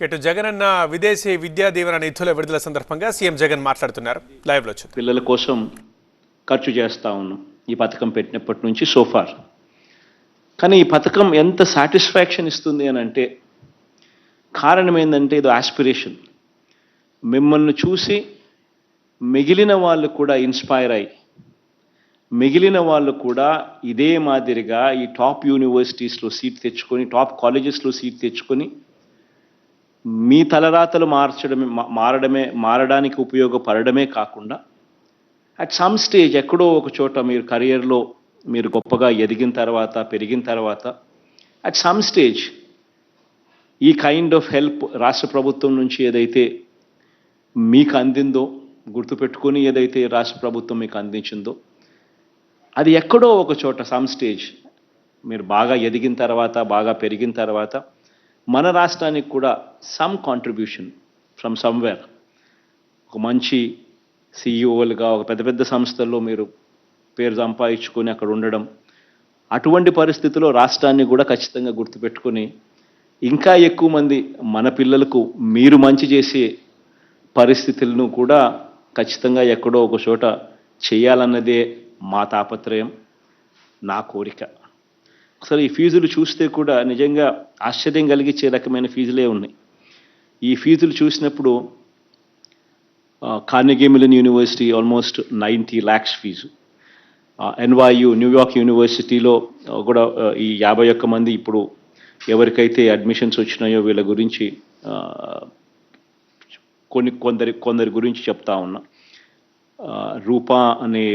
ఇటు జగన్ అన్న విదేశీ విద్యా దీవెన నిధుల విడుదల సందర్భంగా సీఎం జగన్ మాట్లాడుతున్నారు. లైవ్లో వచ్చి పిల్లల కోసం ఖర్చు చేస్తూ ఉన్నాం ఈ పథకం పెట్టినప్పటి నుంచి సోఫార్ కానీ ఈ పథకం ఎంత సాటిస్ఫాక్షన్ ఇస్తుంది అని అంటే కారణం ఏంటంటే ఇది ఆస్పిరేషన్ మిమ్మల్ని చూసి మిగిలిన వాళ్ళు కూడా ఇన్స్పైర్ అయ్యి మిగిలిన వాళ్ళు కూడా ఇదే మాదిరిగా ఈ టాప్ యూనివర్సిటీస్లో సీట్ తెచ్చుకొని టాప్ కాలేజెస్లో సీట్ తెచ్చుకొని మీ తలరాతలు మార్చడమే మా- మారడమే మారడానికి ఉపయోగపడడమే కాకుండా అట్ సమ్ స్టేజ్ ఎక్కడో ఒక చోట మీరు కెరియర్లో మీరు గొప్పగా ఎదిగిన తర్వాత పెరిగిన తర్వాత అట్ సమ్ స్టేజ్ ఈ కైండ్ ఆఫ్ హెల్ప్ రాష్ట్ర ప్రభుత్వం నుంచి ఏదైతే మీకు అందిందో గుర్తుపెట్టుకొని ఏదైతే రాష్ట్ర ప్రభుత్వం మీకు అందించిందో అది ఎక్కడో ఒక చోట సమ్ స్టేజ్ మీరు బాగా ఎదిగిన తర్వాత బాగా పెరిగిన తర్వాత మన రాష్ట్రానికి కూడా సమ్ కాంట్రిబ్యూషన్ ఫ్రమ్ సమ్వేర్ ఒక మంచి సీఈఓలుగా ఒక పెద్ద పెద్ద సంస్థల్లో మీరు పేరు సంపాదించుకొని అక్కడ ఉండడం అటువంటి పరిస్థితిలో రాష్ట్రాన్ని కూడా ఖచ్చితంగా గుర్తుపెట్టుకొని ఇంకా ఎక్కువ మంది మన పిల్లలకు మీరు మంచి చేసే పరిస్థితులను కూడా ఖచ్చితంగా ఎక్కడో ఒక చోట చేయాలన్నదే మా తాపత్రయం నా కోరిక. అసలు ఈ ఫీజులు చూస్తే కూడా నిజంగా ఆశ్చర్యం కలిగించే రకమైన ఫీజులే ఉన్నాయి. ఈ ఫీజులు చూసినప్పుడు Carnegie Mellon university almost ninety lakhs fee. NYU New York యూనివర్సిటీలో కూడా ఈ యాభై ఒక్క మంది ఇప్పుడు ఎవరికైతే అడ్మిషన్స్ వచ్చినాయో వీళ్ళ గురించి కొన్ని కొందరి కొందరి గురించి చెప్తా ఉన్నా. రూపా అనే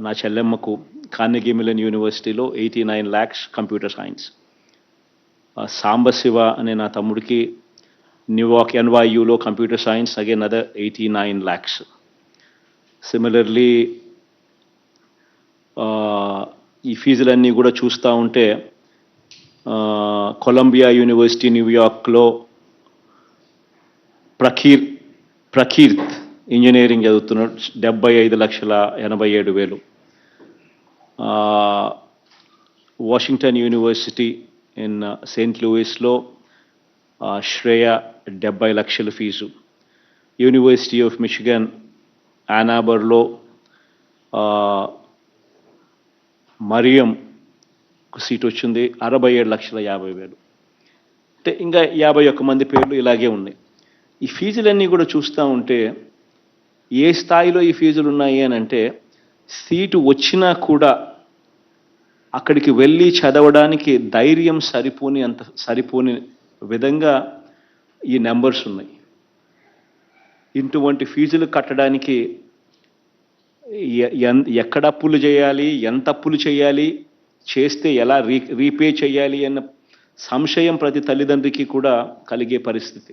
నా చెల్లెమ్మకు కార్నెగీ మిలన్ యూనివర్సిటీలో eighty nine lakhs computer science Sambasiva అనే నా తమ్ముడికి New York ఎన్వైయూలో computer science again other eighty nine lakhs similarly ఈ ఫీజులన్నీ కూడా చూస్తూ ఉంటే కొలంబియా యూనివర్సిటీ న్యూయార్క్లో ప్రకీర్ ప్రకీర్త్ ఇంజనీరింగ్ చదువుతున్నాడు డెబ్బై ఐదు లక్షల ఎనభై ఏడు వేలు. వాషింగ్టన్ యూనివర్సిటీ ఇన్ సెయింట్ లూయిస్లో శ్రేయ డెబ్బై లక్షల ఫీజు. యూనివర్సిటీ ఆఫ్ మిచిగన్ యానాబర్లో మరియం సీట్ వచ్చింది అరవై ఏడు లక్షల యాభై వేలు. అంటే ఇంకా యాభై ఒక్క మంది పేర్లు ఇలాగే ఉన్నాయి. ఈ ఫీజులన్నీ కూడా చూస్తూ ఉంటే ఏ స్థాయిలో ఈ ఫీజులు ఉన్నాయి అని అంటే సీటు వచ్చినా కూడా అక్కడికి వెళ్ళి చదవడానికి ధైర్యం సరిపోని అంత సరిపోని విధంగా ఈ నెంబర్స్ ఉన్నాయి. ఇటువంటి ఫీజులు కట్టడానికి ఎక్కడ అప్పులు చేయాలి ఎంత అప్పులు చేయాలి చేస్తే ఎలా రీ రీపే చేయాలి అన్న సంశయం ప్రతి తల్లిదండ్రికి కూడా కలిగే పరిస్థితి.